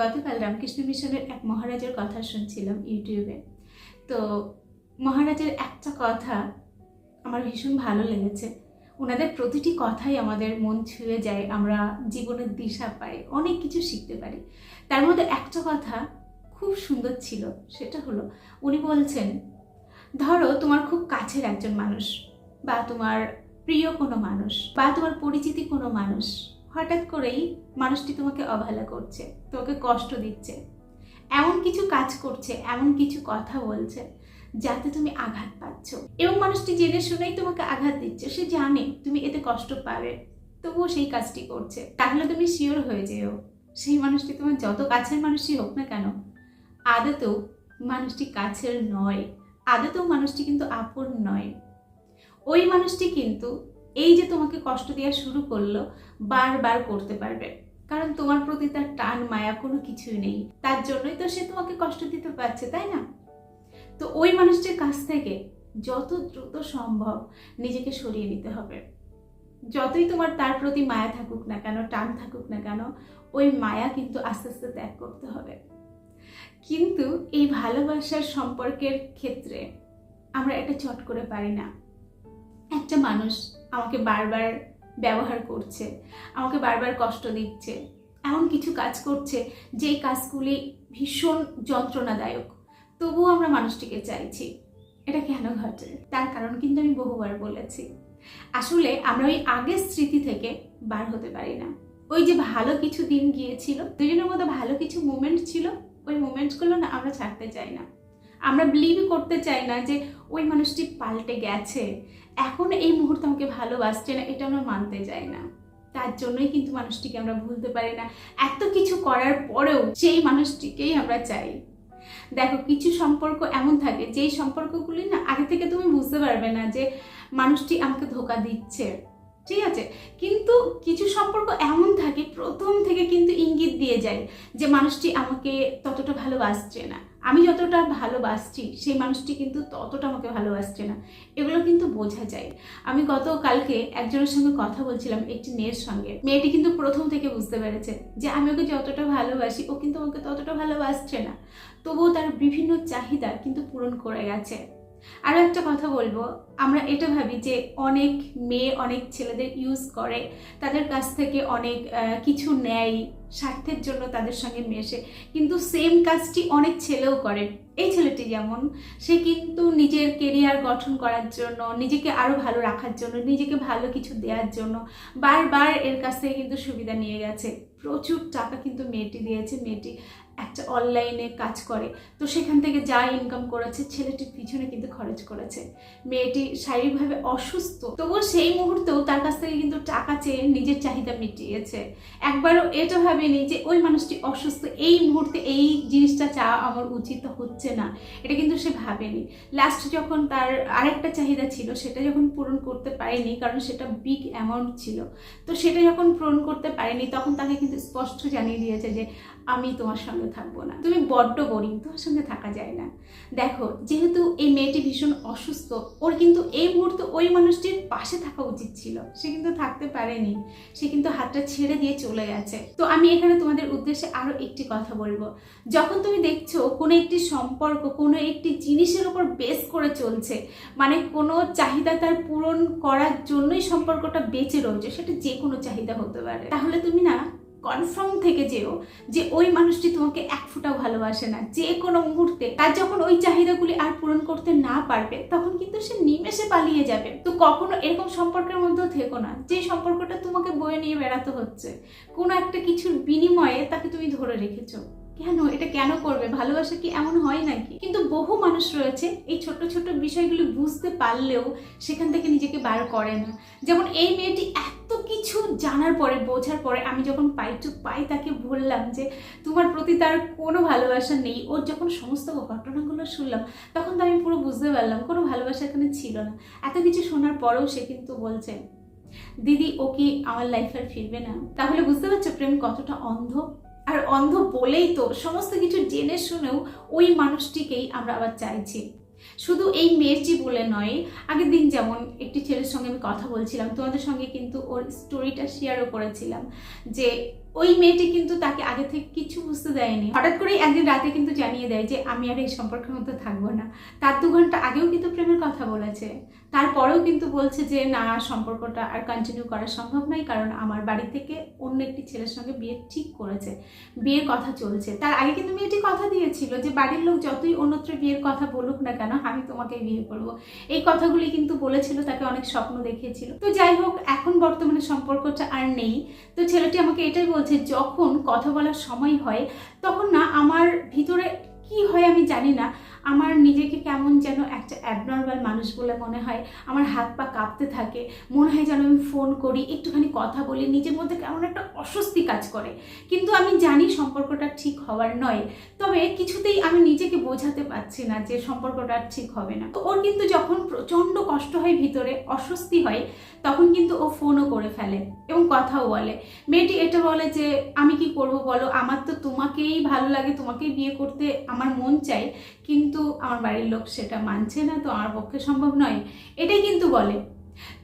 গতকাল রামকৃষ্ণ মিশনের এক মহারাজের কথা শুনছিলাম ইউটিউবে। তো মহারাজের একটা কথা আমার ভীষণ ভালো লেগেছে। ওনাদের প্রতিটি কথাই আমাদের মন ছুঁয়ে যায়, আমরা জীবনের দিশা পাই, অনেক কিছু শিখতে পারি। তার মধ্যে একটা কথা খুব সুন্দর ছিল, সেটা হলো উনি বলছেন, ধরো তোমার খুব কাছের একজন মানুষ বা তোমার প্রিয় কোনো মানুষ বা তোমার পরিচিতি কোনো মানুষ হঠাৎ করেই মানুষটি তোমাকে অবহেলা করছে, তোমাকে কষ্ট দিচ্ছে। এমন কিছু কাজ করছে, এমন কিছু কথা বলছে, যাতে তুমি আঘাত পাচ্ছ। এবং মানুষটি জেনে শুনেই তোমাকে আঘাত দিচ্ছে। সে জানে তুমি এতে কষ্ট পাবে, তবুও সেই কাজটি করছে। তাহলে তুমি শিওর হয়ে যেও। সেই মানুষটি তোমার যত কাছের মানুষই হোক না কেন, আদতেও মানুষটি কাছের নয়। আদতেও মানুষটি কিন্তু আপন নয়। ওই মানুষটি কিন্তু এই যে তোমাকে কষ্ট দেওয়া শুরু করল, বারবার করতে পারবে। কারণ তোমার প্রতি তার টান, মায়া কোনো কিছুই নেই। তার জন্যই তো সে তোমাকে কষ্ট দিতে পারছে, তাই না? তো ওই মানুষটির কাছ থেকে যত দ্রুত সম্ভব নিজেকে সরিয়ে নিতে হবে। যতই তোমার তার প্রতি মায়া থাকুক না কেন, টান থাকুক না কেন, ওই মায়া কিন্তু আস্তে আস্তে ত্যাগ করতে হবে। কিন্তু এই ভালোবাসার সম্পর্কের ক্ষেত্রে আমরা এটা চট করে পারি না। একটা মানুষ আমাকে বারবার ব্যবহার করছে, আমাকে বারবার কষ্ট দিচ্ছে, এমন কিছু কাজ করছে যেই কাজগুলি ভীষণ যন্ত্রণাদায়ক। তবুও আমরা মানুষটিকে চাইছি এটা কেন ঘটে? তার কারণ কিন্তু আমি বহুবার বলেছি। আসলে আমরা ওই আগের স্মৃতি থেকে বার হতে পারি না। ওই যে ভালো কিছু দিন গিয়েছিল, দুজনের মতো ভালো কিছু মুমেন্ট ছিল, ওই মুমেন্টসগুলো না আমরা ছাড়তে চাই না। আমরা বিলিভই করতে চাই না যে ওই মানুষটি পাল্টে গেছে। এখন এই মুহূর্তে আমাকে ভালোবাসছে না, এটা আমরা মানতে চাই না। তার জন্যই কিন্তু মানুষটিকে আমরা ভুলতে পারি না। এত কিছু করার পরেও সেই মানুষটিকেই আমরা চাই। দেখো, কিছু সম্পর্ক এমন থাকে, যেই সম্পর্কগুলি না, আগে থেকে তুমি বুঝতে পারবে না যে মানুষটি আমাকে ধোকা দিচ্ছে। ঠিক আছে? কিন্তু কিছু সম্পর্ক এমন থাকে, প্রথম থেকে কিন্তু ইঙ্গিত দিয়ে যায় যে মানুষটি আমাকে ততটা ভালোবাসছে না। আমি যতটা ভালোবাসছি, সেই মানুষটি কিন্তু ততটা আমাকে ভালোবাসছে না। এগুলো কিন্তু বোঝা যায়। আমি গত কালকে একজনের সঙ্গে কথা বলছিলাম, একটি মেয়ের সঙ্গে। মেয়েটি কিন্তু প্রথম থেকে বুঝতে পেরেছে যে আমি ওকে যতটা ভালোবাসি, ও কিন্তু আমাকে ততটা ভালোবাসছে না। তবুও তার বিভিন্ন চাহিদা কিন্তু পূরণ করে গেছে। আরও একটা কথা বলব, আমরা এটা ভাবি যে অনেক মেয়ে, অনেক ছেলেদের ইউজ করে, তাদের কাছ থেকে অনেক কিছু নেয়, স্বার্থের জন্য তাদের সঙ্গে মেশে, কিন্তু সেম কাজটি অনেক ছেলেও করে। এই ছেলেটি যেমন, সে কিন্তু নিজের কেরিয়ার গঠন করার জন্য, নিজেকে আরও ভালো রাখার জন্য, নিজেকে ভালো কিছু দেওয়ার জন্য, বারবার এর কাছ থেকে কিন্তু সুবিধা নিয়ে গেছে। প্রচুর টাকা কিন্তু মেয়েটি দিয়েছে, মেয়েটি একটা অনলাইনে কাজ করে। তো সেখান থেকে যা ইনকাম করেছে, ছেলেটির পিছনে কিন্তু খরচ করেছে। মেয়েটি শারীরিকভাবে অসুস্থ। তবুও সেই মুহূর্তেও তার কাছ থেকে কিন্তু টাকা চেয়ে নিজের চাহিদা মিটিয়েছে। একবারও এটা ভাবেনি যে, ওই মানুষটি অসুস্থ, এই মুহূর্তে এই জিনিসটা চাওয়া আমার উচিত হচ্ছে না। এটা কিন্তু সে ভাবেনি। লাস্ট যখন তার আরেকটা চাহিদা ছিল, সেটা যখন পূরণ করতে পারেনি, কারণ সেটা বিগ অ্যামাউন্ট ছিল। তো সেটা যখন পূরণ করতে পারেনি, তখন তাকে কিন্তু স্পষ্ট জানিয়ে দিয়েছে যে আমি তোমার সঙ্গে থাকব না। তুমি বড্ড বোরিং তোমার সঙ্গে থাকা যায় না। দেখো, যেহেতু এই মেয়েটি ভীষণ অসুস্থ, ওর কিন্তু এই মুহূর্তে ওই মানুষটির পাশে থাকা উচিত ছিল। সে কিন্তু থাকতে পারেনি। সে কিন্তু হাতটা ছেড়ে দিয়ে চলে গেছে। তো আমি এখানে তোমাদের উদ্দেশ্যে আরও একটি কথা বলব। যখন তুমি দেখছ কোনো একটি সম্পর্ক, কোনো একটি জিনিসের উপর বেস করে চলছে মানে কোনো চাহিদা তার পূরণ করার জন্যই সম্পর্কটা বেঁচে রয়েছে, সেটা যে কোনো চাহিদা হতে পারে, তাহলে তুমি না কনফার্ম থেকে যেও যে ওই মানুষটি তোমাকে এক ফুটাও ভালোবাসে না। যে কোনো মুহূর্তে তার যখন ওই চাহিদাগুলি আর পূরণ করতে না পারবে, তখন কিন্তু সে নিমেষে পালিয়ে যাবে। তো কখনো এরকম সম্পর্কের মধ্যেও থেকো না, যে সম্পর্কটা তোমাকে বয়ে নিয়ে বেড়াতে হচ্ছে। কোনো একটা কিছুর বিনিময়ে তাকে তুমি ধরে রেখেছো। কেন? এটা কেন করবে? ভালোবাসা কি এমন হয় নাকি? কিন্তু বহু মানুষ রয়েছে এই ছোট ছোট বিষয়গুলি বুঝতে পারলেও সেখান থেকে নিজেকে বার করে না। যেমন এই মেয়েটি এত কিছু জানার পরে, বোঝার পরে আমি যখন পাই টু পাই তাকে বললাম যে, তোমার প্রতি তার কোনো ভালোবাসা নেই। ওর যখন সমস্ত ঘটনাগুলো শুনলাম, তখন তো আমি পুরো বুঝতে পারলাম কোনো ভালোবাসা এখানে ছিল না। এত কিছু শোনার পরেও সে কিন্তু বলছে, দিদি, ও কি আমার লাইফ আর ফিরবে না? তাহলে বুঝতে পারছ প্রেম কতটা অন্ধ? আর অন্ধ বলেই তো সমস্ত কিছু জেনে শুনেও ওই মানুষটিকেই আমরা আবার চাইছি। শুধু এই মেয়েটি বলে নয়, আগের দিন যেমন একটি ছেলের সঙ্গে আমি কথা বলছিলাম, তোমাদের সঙ্গে কিন্তু ওর স্টোরিটা শেয়ারও করেছিলাম যে ওই মেয়েটি কিন্তু তাকে আগে থেকে কিছু বুঝতে দেয়নি। হঠাৎ করেই একদিন রাতে কিন্তু জানিয়ে দেয় যে, আমি আর এই সম্পর্কের মধ্যে থাকব না। তার দু ঘণ্টা আগেও কিন্তু প্রেমের কথা বলেছে। তারপরেও কিন্তু বলছে যে, না, সম্পর্কটা আর কন্টিনিউ করা সম্ভব নয়, কারণ আমার বাড়ি থেকে অন্য একটি ছেলের সঙ্গে বিয়ে ঠিক করেছে। বিয়ের কথা চলছে। তার আগে কিন্তু মেয়েটি কথা দিয়েছিল যে, বাড়ির লোক যতই অন্যত্র বিয়ের কথা বলুক না কেন, আমি তোমাকে বিয়ে করব। এই কথাগুলি কিন্তু বলেছিল, তাকে অনেক স্বপ্ন দেখিয়েছিল। তো যাই হোক, এখন বর্তমানে সম্পর্কটা আর নেই। তো ছেলেটি আমাকে এটাই বলছে, যখন কথা বলার সময় হয়, তখন না আমার ভিতরে কি হয় আমি জানি না। আমার নিজেকে কেমন যেন একটা অ্যাবনর্মাল মানুষ বলে মনে হয়। আমার হাত পা কাঁপতে থাকে, মনে হয় যেন আমি ফোন করি, একটুখানি কথা বলি, নিজের মধ্যে কেমন একটা অস্বস্তি কাজ করে। কিন্তু আমি জানি সম্পর্কটা ঠিক হওয়ার নয়। তবে কিছুতেই আমি নিজেকে বোঝাতে পারছি না যে সম্পর্কটা ঠিক হবে না। তো ওর কিন্তু যখন প্রচণ্ড কষ্ট হয় ভিতরে, অস্বস্তি হয়, তখন কিন্তু ও ফোনও করে ফেলে এবং কথাও বলে। মেয়েটি এটা বলে যে, আমি কি করব বলো? আমার তো তোমাকেই ভালো লাগে, তোমাকেই বিয়ে করতে আমার মন চাই। কিন্তু আমার বাড়ির লোক সেটা মানছে না, তো আমার পক্ষে সম্ভব নয়। এটাই কিন্তু বলে।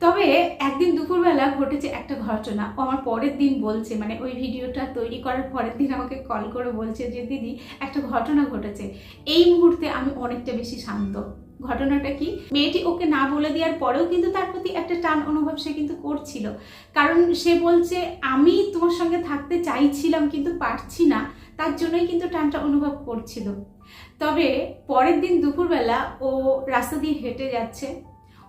তবে একদিন দুপুরবেলা ঘটেছে একটা ঘটনা। ও আমার পরের দিন বলছে মানে ওই ভিডিওটা তৈরি করার পরের দিন আমাকে কল করে বলছে যে, দিদি, একটা ঘটনা ঘটেছে। এই মুহূর্তে আমি অনেকটা বেশি শান্ত। ঘটনাটা কি? মেয়েটি ওকে না বলে দেওয়ার পরেও কিন্তু তার প্রতি একটা টান অনুভব সে কিন্তু করছিল। কারণ সে বলছে, আমি তোমার সঙ্গে থাকতে চাইছিলাম কিন্তু পারছি না। তার জন্যই কিন্তু টানটা অনুভব করছিল। তবে পরের দিন দুপুরবেলা ও রাস্তা দিয়ে হেঁটে যাচ্ছে।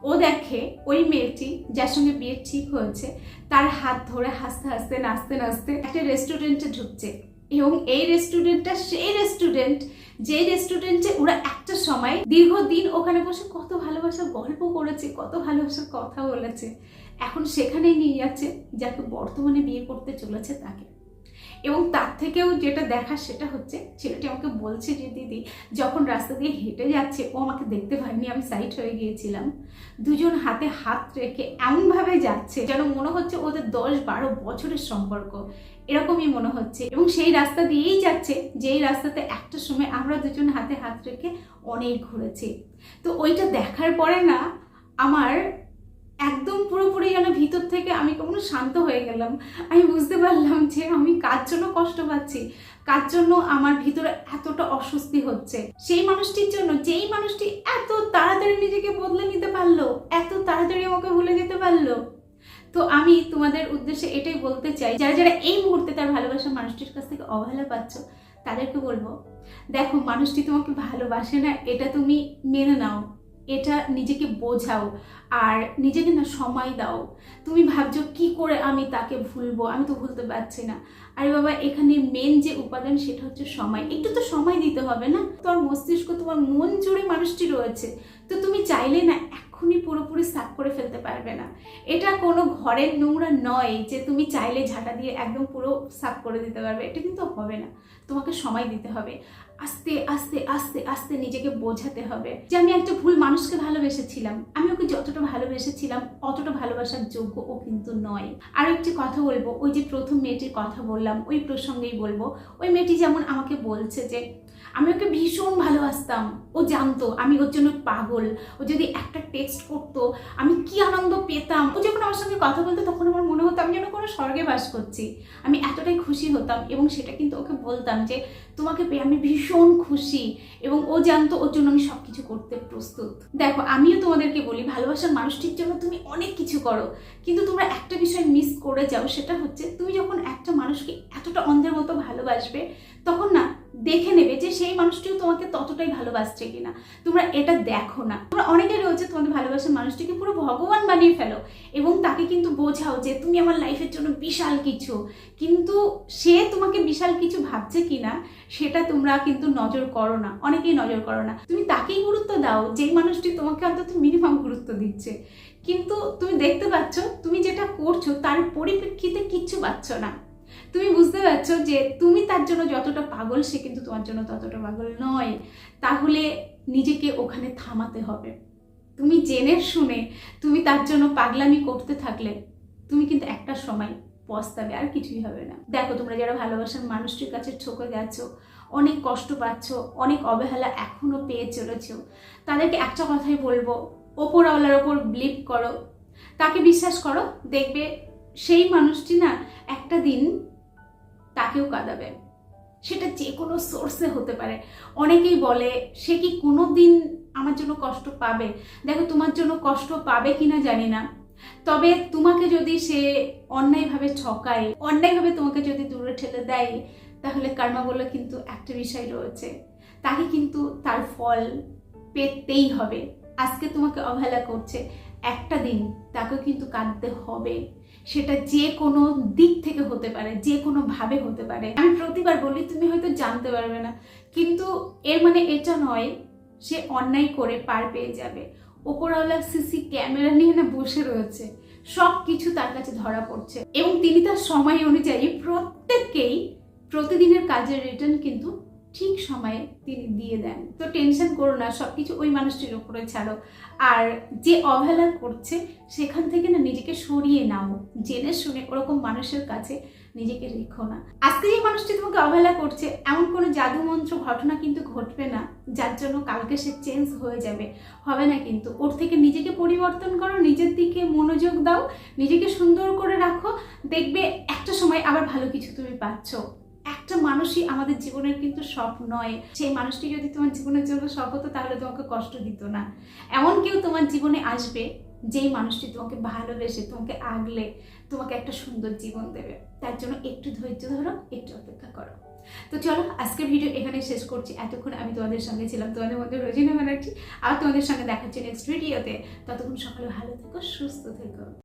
ও দেখে ওই মেয়েটি, যার সঙ্গে বিয়ে ঠিক হয়েছে, তার হাত ধরে হাসতে হাসতে, নাচতে নাচতে একটা রেস্টুরেন্টে ঢুকছে। এবং এই রেস্টুরেন্টটা সেই রেস্টুরেন্ট যে রেস্টুরেন্টে ওরা একটা সময় দীর্ঘদিন ওখানে বসে কত ভালোবাসা গল্প করেছে, কত ভালোবাসার কথা বলেছে, এখন সেখানেই নিয়ে যাচ্ছে, যাকে বর্তমানে বিয়ে করতে চলেছে তাকে। এবং তার থেকেও যেটা দেখা সেটা হচ্ছে, ছেলেটি আমাকে বলছে যে, দিদি, যখন রাস্তা দিয়ে হেঁটে যাচ্ছে, ও আমাকে দেখতে পায়নি, আমি সাইড হয়ে গিয়েছিলাম। দুজন হাতে হাত রেখে এমনভাবে যাচ্ছে যেন মনে হচ্ছে ওদের দশ বারো বছরের সম্পর্ক। এরকমই মনে হচ্ছে। এবং সেই রাস্তা দিয়েই যাচ্ছে, যেই রাস্তাতে একটা সময় আমরা দুজন হাতে হাত রেখে অনেক ঘুরেছি। তো ওইটা দেখার পরে না, আমার একদম পুরোপুরি যেন ভিতর থেকে আমি কখনো শান্ত হয়ে গেলাম। আমি বুঝতে পারলাম যে আমি কার জন্য কষ্ট পাচ্ছি, কার জন্য আমার ভিতরে এতটা অস্বস্তি হচ্ছে। সেই মানুষটির জন্য, যেই মানুষটি এত তাড়াতাড়ি নিজেকে বদলে নিতে পারল, এত তাড়াতাড়ি আমাকে ভুলে যেতে পারল। তো আমি তোমাদের উদ্দেশ্যে এটাই বলতে চাই, যারা যারা এই মুহূর্তে তার ভালোবাসার মানুষটির কাছ থেকে অবহেলা পাচ্ছ, তাদেরকে বলব, দেখো মানুষটি তোমাকে ভালোবাসে না, এটা তুমি মেনে নাও। এটা নিজেকে বোঝাও আর নিজেকে না সময় দাও। তুমি ভাবছ, কি করে আমি তাকে ভুলবো? আমি তো ভুলতে পারছি না। আরে বাবা, এখানে মেন যে উপাদান সেটা হচ্ছে সময়। একটু তো সময় দিতে হবে না? তোমার মস্তিষ্ক, তোমার মন জুড়ে মানুষটি রয়েছে। তো তুমি চাইলে না এক্ষুনি পুরোপুরি সাফ করে ফেলতে পারবে না। এটা কোনো ঘরের নোংরা নয় যে তুমি চাইলে ঝাঁটা দিয়ে একদম পুরো সাফ করে দিতে পারবে। এটা কিন্তু হবে না। তোমাকে সময় দিতে হবে। আস্তে আস্তে আস্তে আস্তে নিজেকে বোঝাতে হবে যে আমি একটা ভুল মানুষকে ভালোবেসেছিলাম। আমি ওকে যতটা ভালোবেসেছিলাম, অতটা ভালোবাসার যোগ্য ও কিন্তু নয়। আর একটি কথা বলব, ওই যে প্রথম মেয়েটির কথা বললাম, ওই প্রসঙ্গেই বলব, ওই মেয়েটি যেমন আমাকে বলছে যে আমি ওকে ভীষণ ভালোবাসতাম। ও জানতো আমি ওর জন্য পাগল। ও যদি একটা টেক্সট করতো, আমি কি আনন্দ পেতাম। ও যখন আমার সঙ্গে কথা বলতো, তখন আমার মনে হতো আমি যেন কোনো স্বর্গে বাস করছি। আমি এতটাই খুশি হতাম এবং সেটা কিন্তু ওকে বলতাম যে, তোমাকে পেয়ে আমি ভীষণ খুশি। এবং ও জানতো ওর জন্য আমি সব কিছু করতে প্রস্তুত। দেখো, আমিও তোমাদেরকে বলি, ভালোবাসার মানুষটির জন্য তুমি অনেক কিছু করো। কিন্তু তোমরা একটা বিষয় মিস করে যাও, সেটা হচ্ছে তুমি যখন একটা মানুষকে এতটা অন্ধের মতো ভালোবাসবে, তখন না দেখে নেবে যে সেই মানুষটিও তোমাকে ততটাই ভালোবাসছে কিনা। তোমরা এটা দেখো না। তোমরা অনেকে রয়েছে তোমাকে ভালোবাসার মানুষটিকে পুরো ভগবান বানিয়ে ফেলো এবং তাকে কিন্তু বোঝাও যে তুমি আমার লাইফের জন্য বিশাল কিছু। কিন্তু সে তোমাকে বিশাল কিছু ভাবছে কিনা, সেটা তোমরা কিন্তু নজর করো না। অনেকেই নজর করো না। তুমি তাকেই গুরুত্ব দাও, যেই মানুষটি তোমাকে অন্তত মিনিমাম গুরুত্ব দিচ্ছে। কিন্তু তুমি দেখতে পাচ্ছ, তুমি যেটা করছ তার পরিপ্রেক্ষিতে কিচ্ছু পাচ্ছ না। তুমি বুঝতে পারছ যে তুমি তার জন্য যতটা পাগল, সে কিন্তু তোমার জন্য ততটা পাগল নয়। তাহলে নিজেকে ওখানে থামাতে হবে। তুমি জেনে শুনে তুমি তার জন্য পাগলামি করতে থাকলে তুমি কিন্তু একটা সময় পস্তাবে, আর কিছুই হবে না। দেখো, তোমরা যারা ভালোবাসার মানুষটির কাছে ঠকে গেছো, অনেক কষ্ট পাচ্ছ, অনেক অবহেলা এখনও পেয়ে চলেছ, তাদেরকে একটা কথাই বলব, ওপরওয়ালার ওপর বিলিভ করো। তাকে বিশ্বাস করো, দেখবে সেই মানুষটি না একটা দিন তাকেও কাঁদাবে। সেটা যে কোনো সোর্সে হতে পারে। অনেকেই বলে, সে কি কোনো দিন আমার জন্য কষ্ট পাবে? দেখো, তোমার জন্য কষ্ট পাবে কিনা জানি না। তবে তোমাকে যদি সে অন্যায়ভাবে ঠকায়, অন্যায়ভাবে তোমাকে যদি দূরে ঠেলে দেয়, তাহলে কর্মা বলে কিন্তু একটা বিষয় রয়েছে। তাকে কিন্তু তার ফল পেতেই হবে। আজকে তোমাকে অবহেলা করছে। একটা দিন তাকেও কিন্তু কাঁদতে হবে। সেটা যে কোনো দিক থেকে হতে পারে, যে কোনো ভাবে হতে পারে। আমি প্রতিবার বলি, তুমি হয়তো জানতে পারবে না। কিন্তু এর মানে এটা নয়, সে অন্যায় করে পার পেয়ে যাবে। ওপরওয়ালা সিসি ক্যামেরা নিয়ে না বসে রয়েছে। সব কিছু তার কাছে ধরা পড়ছে। এবং তিনি তার সময় অনুযায়ী প্রত্যেককেই প্রতিদিনের কাজের রিটার্ন কিন্তু ঠিক সময়ে তিনি দিয়ে দেন। তো টেনশন করো না সব কিছু ওই মানুষটির উপরে ছাড়ো। আর যে অবহেলা করছে, সেখান থেকে না নিজেকে সরিয়ে নাও। জেনে শুনে ওরকম মানুষের কাছে নিজেকে রেখো না। আজকে যে মানুষটি তোমাকে অবহেলা করছে, এমন কোনো জাদুমন্ত্র ঘটনা কিন্তু ঘটবে না, যার জন্য কালকে সে চেঞ্জ হয়ে যাবে। হবে না কিন্তু। ওর থেকে নিজেকে পরিবর্তন করো, নিজের দিকে মনোযোগ দাও, নিজেকে সুন্দর করে রাখো। দেখবে একটা সময় আবার ভালো কিছু তুমি পাচ্ছ। একটা মানুষই আমাদের জীবনের কিন্তু সব নয়। সেই মানুষটি যদি তোমার জীবনের জন্য সব হতো, তাহলে তোমাকে কষ্ট দিত না। এমন কেউ তোমার জীবনে আসবে, যেই মানুষটি তোমাকে ভালোবেসে, তোমাকে আগলে, তোমাকে একটা সুন্দর জীবন দেবে। তার জন্য একটু ধৈর্য ধরো, একটু অপেক্ষা করো। তো চলো, আজকের ভিডিও এখানে শেষ করছি। এতক্ষণ আমি তোমাদের সঙ্গে ছিলাম, তোমাদের মধ্যে রোজিনা ব্যানার্জি। আর তোমাদের সঙ্গে দেখাচ্ছি নেক্সট ভিডিওতে ততক্ষণ সকালে ভালো থেকো, সুস্থ থেকো।